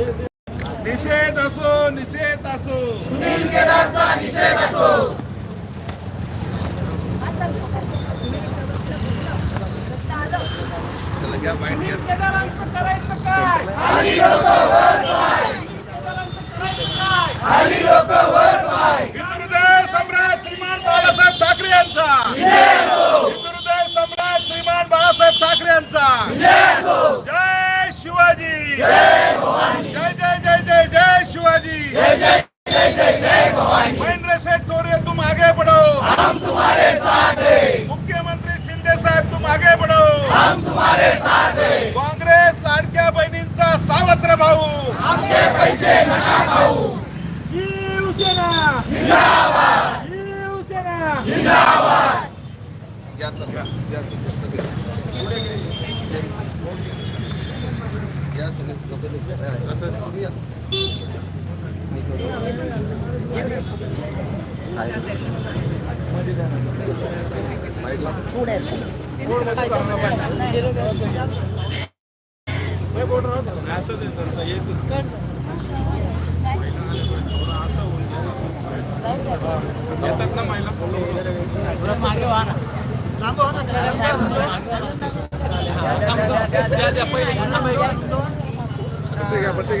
निषेध असो निषेध असो. हिंदुहृदय सम्राट श्रीमान बाळासाहेब ठाकरे यांचा हिंदुहृदय सम्राट श्रीमान बाळासाहेब ठाकरे यांचा जय शिवाजी जय जय जय जय जय शिवाजी महेंद्र सेठ थोरे तुम आगे बढ़ो हम तुम्हारे साथ हैं मुख्यमंत्री तुम आगे बढ़ो हम तुम्हारे साथ हैं. काँग्रेस लाडक्या बहिणींचा सावत्र भाऊ. आमचे पैसे नका खाऊ. शिवसेना जिंदाबाद शिवसेना येतात ना महिला पट्टे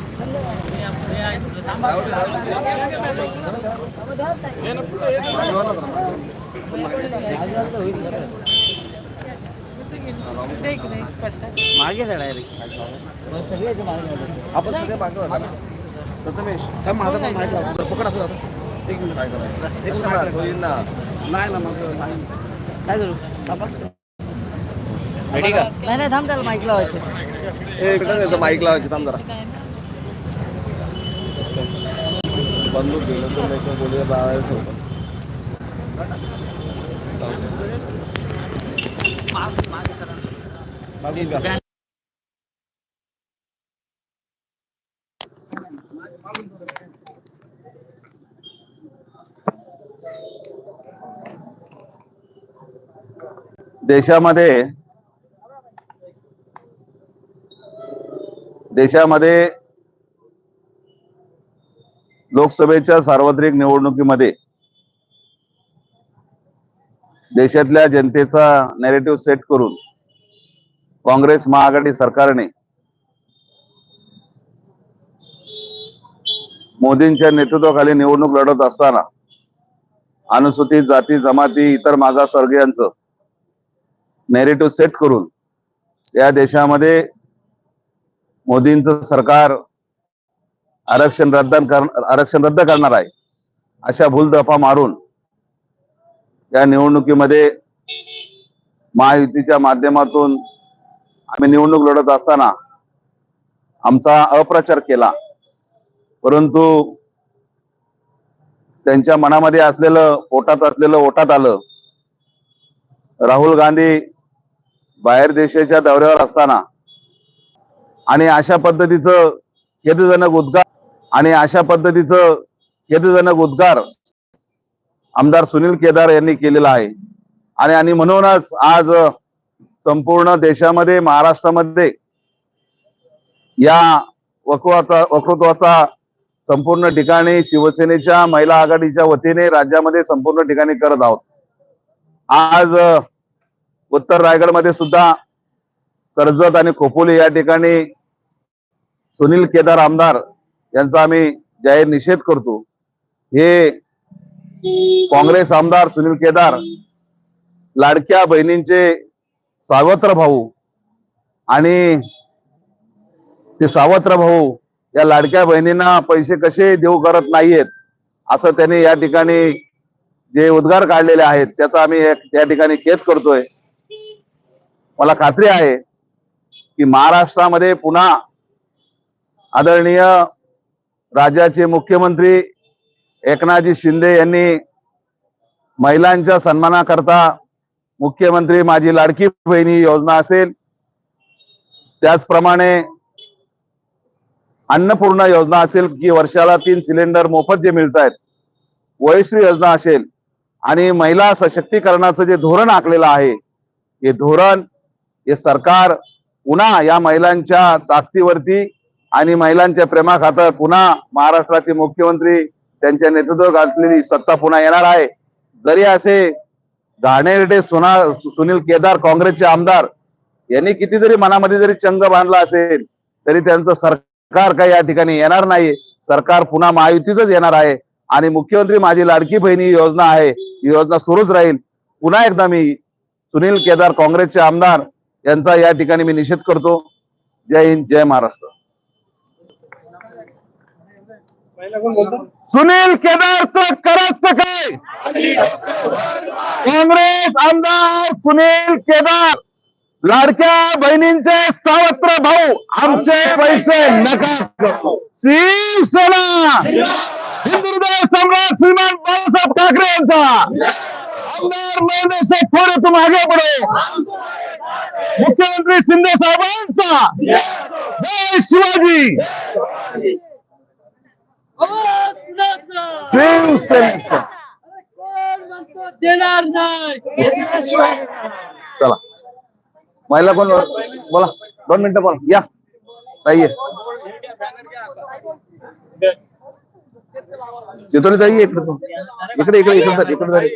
मागे डायरेक्ट आपण सगळे मागे प्रथमेश त्या माझा पण माहिती लागतो पकड असं एक मिनिट काय करायचं एक मिनिट होईल ना. नाही ना माझं नाही. काय करू? रेडी का नाही नाही थांब त्याला माईक लावायचे. ए कुठं माईक लावायची. थांब जरा. बंदूक गेलं तर नाही बोलूया बाळायचं होतं मागून घ्या. देशामध्ये देशामध्ये लोकसभेच्या सार्वत्रिक निवडणुकीमध्ये देशातल्या जनतेचा नॅरेटिव्ह सेट करून काँग्रेस महाआघाडी सरकारने मोदींच्या नेतृत्वाखाली निवडणूक लढवत असताना अनुसूचित जाती जमाती इतर मागासवर्गीयांचं नॅरेटिव्ह सेट करून या देशामध्ये मोदींचं सरकार आरक्षण रद्द आरक्षण रद्द करणार आहे. अशा भूलदफा मारून या निवडणुकीमध्ये महायुतीच्या माध्यमातून आम्ही निवडणूक लढत असताना आमचा अप्रचार केला. परंतु त्यांच्या मनामध्ये असलेलं पोटात असलेलं ओटात आलं. राहुल गांधी बाहेर देशाच्या दौऱ्यावर असताना आणि अशा पद्धतीचं खेदजनक उद्गार आणि अशा पद्धतीचं खेदजनक उद्गार आमदार सुनील केदार यांनी केलेला आहे. आणि आणि म्हणूनच आज संपूर्ण देशामध्ये महाराष्ट्रामध्ये या वक्वाचा वक्तृत्वाचा संपूर्ण ठिकाणी शिवसेनेच्या महिला आघाडीच्या वतीने राज्यामध्ये संपूर्ण ठिकाणी करत आहोत. आज उत्तर रायगडमध्ये सुद्धा कर्जत आणि खोपोली या ठिकाणी सुनील केदार आमदार यांचा आम्ही जाहीर निषेध करतो. हे काँग्रेस आमदार सुनील केदार लाडक्या बहिणींचे सावत्र भाऊ आणि ते सावत्र भाऊ या लाडक्या बहिणींना पैसे कसे देऊ करत नाहीयेत असं त्यांनी या ठिकाणी जे उद्गार काढलेले आहेत त्याचा आम्ही या ठिकाणी खेद करतोय. मला खात्री आहे की महाराष्ट्रामध्ये पुन्हा आदरणीय राज्याचे मुख्यमंत्री एकनाथजी शिंदे यांनी महिलांच्या सन्मानाकरता मुख्यमंत्री माझी लाडकी बहिणी योजना असेल. त्याचप्रमाणे अन्नपूर्णा योजना असेल की वर्षाला तीन सिलेंडर मोफत जे मिळत आहेत वयश्री योजना असेल आणि महिला सशक्तीकरणाचं जे धोरण आखलेलं आहे हे धोरण हे सरकार पुन्हा या महिलांच्या ताकदीवरती आणि महिलांच्या प्रेमाखातर पुन्हा महाराष्ट्राचे मुख्यमंत्री त्यांच्या नेतृत्व घातलेली सत्ता पुन्हा येणार आहे. जरी असे घाणेरडे सुना सुनील केदार काँग्रेसचे आमदार यांनी किती जरी मनामध्ये जरी चंग बांधला असेल तरी त्यांचं सरकार काही या ठिकाणी येणार नाही सरकार पुन्हा महायुतीच येणार आहे. आणि मुख्यमंत्री माझी लाडकी बहिणी ही योजना आहे. ही योजना सुरूच राहील. पुन्हा एकदा मी सुनील केदार काँग्रेसचे आमदार यांचा या ठिकाणी मी निषेध करतो. जय हिंद जय महाराष्ट्र. सुनील केदारचं करायचं काय? काँग्रेस आमदार सुनील केदार. लाडक्या बहिणींचे सावत्र भाऊ आमचे पैसे नका शिवसेना हिंदुहृदय सम्राट श्रीमान बाळासाहेब ठाकरे यांचा. आमदार महेंद्र थोडे तू मागे पडो. मुख्यमंत्री शिंदे साहेबांचा. जय शिवाजी. शिवसेनेचा देणार नाही चला महिला कोण बोला दोन मिनिटं बोला या ताई. चितोली ताई इकडे तू. इकडे इकडे इकडे इकडे धर.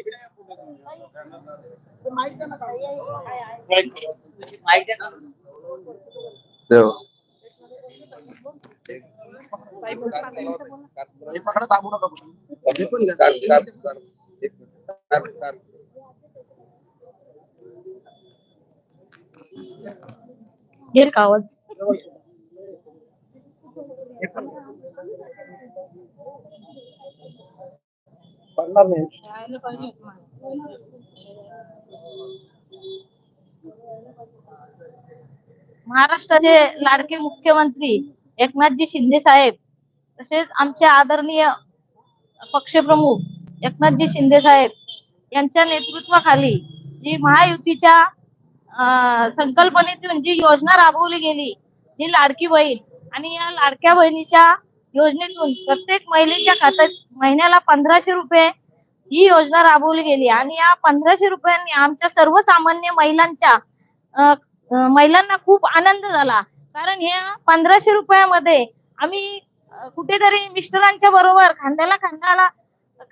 देव. घेर का आवाज. पडणार नाही. महाराष्ट्राचे लाडके मुख्यमंत्री एकनाथजी शिंदे साहेब तसेच आमचे आदरणीय पक्षप्रमुख एकनाथजी शिंदे साहेब यांच्या नेतृत्वाखाली जी महायुतीच्या संकल्पनेतून जी योजना राबवली गेली जी लाडकी बहीण आणि या लाडक्या बहिणीच्या योजनेतून प्रत्येक महिलेच्या खात्यात महिन्याला पंधराशे रुपये ही योजना राबवली गेली आणि या पंधराशे रुपयांनी आमच्या सर्वसामान्य महिलांच्या महिलांना खूप आनंद झाला. कारण ह्या पंधराशे रुपयामध्ये आम्ही कुठेतरी मिस्टरांच्या बरोबर खांद्याला खांद्याला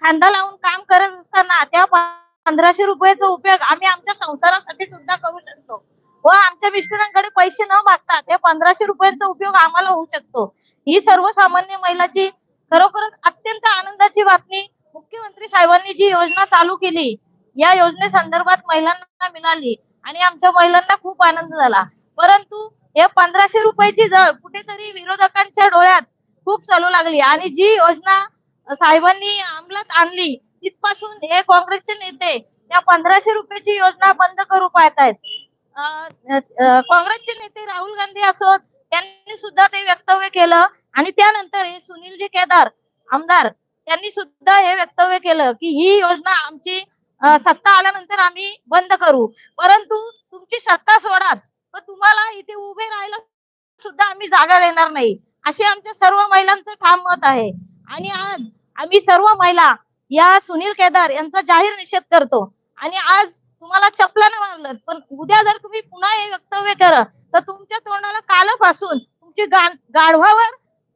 खांदा लावून काम करत असताना त्या पंधराशे रुपयाचा उपयोग आम्ही आमच्या संसारासाठी सुद्धा करू शकतो. व आमच्या मिस्टरांकडे पैसे न मागता त्या पंधराशे रुपयांचा उपयोग आम्हाला होऊ शकतो. ही सर्वसामान्य महिलाची खरोखरच अत्यंत आनंदाची बातमी मुख्यमंत्री साहेबांनी जी योजना चालू केली या योजनेसंदर्भात महिलांना मिळाली आणि आमच्या महिलांना खूप आनंद झाला. परंतु या पंधराशे रुपयाची जळ कुठेतरी विरोधकांच्या डोळ्यात खूप चालू लागली. आणि जी योजना साहेबांनी अंमलात आणली तिथपासून हे काँग्रेसचे नेते त्या पंधराशे रुपयाची योजना बंद करू पाहत आहेत. काँग्रेसचे नेते राहुल गांधी असोत त्यांनी सुद्धा ते वक्तव्य केलं. आणि त्यानंतर हे सुनीलजी केदार आमदार त्यांनी सुद्धा हे वक्तव्य केलं की ही योजना आमची सत्ता आल्यानंतर आम्ही बंद करू. परंतु तुमची सत्ता सोडाच. पण तुम्हाला इथे उभे राहायला सुद्धा आम्ही जागा देणार नाही. असे आमच्या सर्व महिलांचं ठाम मत आहे. आणि आज आम्ही सर्व महिला या सुनील केदार यांचा जाहीर निषेध करतो. आणि आज तुम्हाला चपलानं मारलं पण उद्या जर तुम्ही पुन्हा हे वक्तव्य करा तर तुमच्या तोंडाला कालपासून तुमची गाढवावर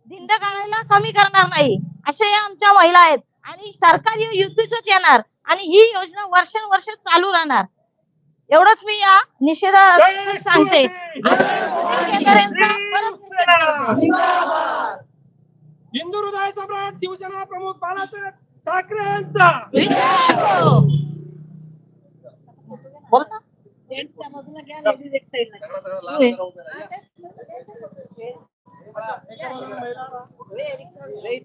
धिंड काढायला कमी करणार नाही असे या आमच्या महिला आहेत. आणि सरकार हे युतीच येणार आणि ही योजना वर्षानुवर्ष चालू राहणार. एवढंच मी या निषेधा सांगते. हिंदू हृदय सम्राट शिवसेना प्रमुख बाळासाहेब ठाकरे यांचा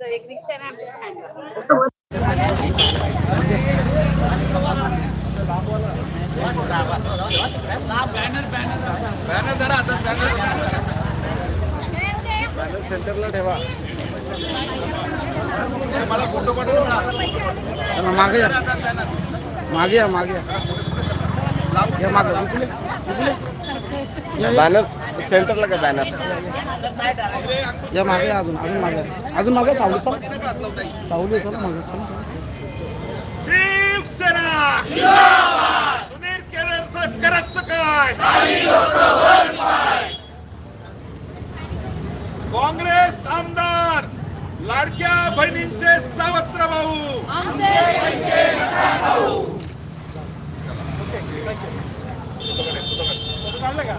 एक रिक्षा बॅनर बॅनर बॅनर धरा आता बॅनर सेंटरला ठेवा. मला फोटो. चला, मागे या मागे या मागे या. मागे. इकडे इकडे. बॅनर सेंटरला का बॅनर या मागे अजून अजून मागे. अजून मागे सावली चल. सावली चल मागे चल. शिवसेना! सुनील केळेचं करायचं काय काँग्रेस आमदार लाडक्या बहिणींचे सावत्र भाऊ. का